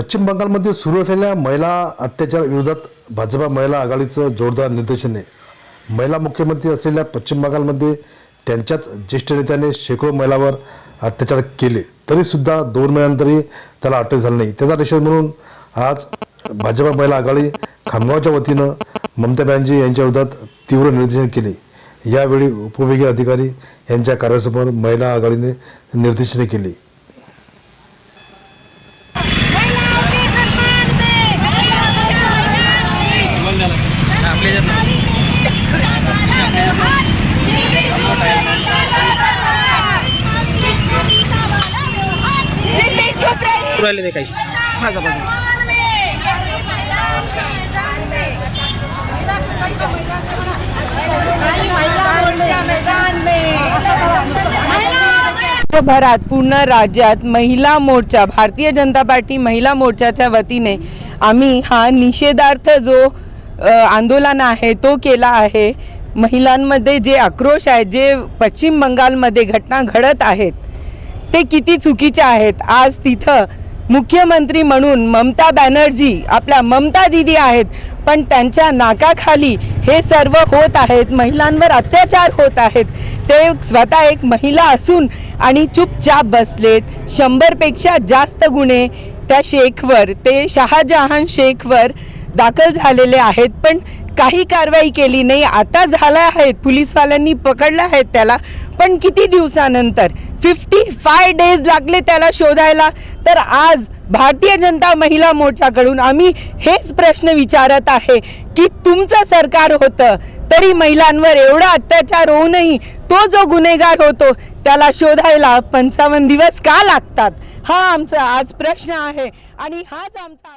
पश्चिम बंगालमध्ये सुरू असलेल्या महिला अत्याचार विरोधात भाजपा महिला आघाडीचं जोरदार निर्देशन आहे. महिला मुख्यमंत्री असलेल्या पश्चिम बंगालमध्ये त्यांच्याच ज्येष्ठ नेत्याने शेकडो महिलावर अत्याचार केले. तरीसुद्धा दोन महिन्यांतरी त्याला अटक झाली नाही. त्याचा निषेध म्हणून आज भाजपा महिला आघाडी खामगावच्या वतीनं ममता बॅनर्जी यांच्या विरोधात तीव्र निर्देशन केले. यावेळी उपविभागीय अधिकारी यांच्या कार्यासमोर महिला आघाडीने निर्देशने केली. राहिले ते काही. माझा बाजू भरात पूर्ण राज्यात महिला मोर्चा भारतीय जनता पार्टी महिला मोर्चाच्या वतीने आम्ही हा निषेधार्थ जो आंदोलन आहे तो केला आहे. महिलांमध्ये जे आक्रोश आहे जे पश्चिम बंगालमध्ये घटना घडत आहेत ते किती चुकीचे आहेत. आज तिथं मुख्यमंत्री म्हणून ममता बॅनर्जी आपल्या ममता दिदी आहेत. पण त्यांच्या नाकाखाली हे सर्व होत आहेत. महिलांवर अत्याचार होत आहेत. ते स्वतः एक महिला असून आणि चुपचाप बसलेत. शंभरपेक्षा जास्त गुन्हे त्या शेखवर ते शहाजहान शेखवर दाखल झालेले आहेत. पण काही कारवाई केली नाही. आता झाला आहे. पोलीसवाल्यांनी पकडलं आहेत त्याला. पण किती दिवसानंतर? फिफ्टी फाय डेज लागले त्याला शोधायला. तर आज भारतीय जनता महिला मोर्चाकडून आम्ही हेच प्रश्न विचारत आहे की तुमचं सरकार होतं तरी महिलांवर एवढा अत्याचार होऊनही तो जो गुन्हेगार होतो त्याला शोधायला पंचावन्न दिवस का लागतात? हा आमचा आज प्रश्न आहे. आणि हाच आमचा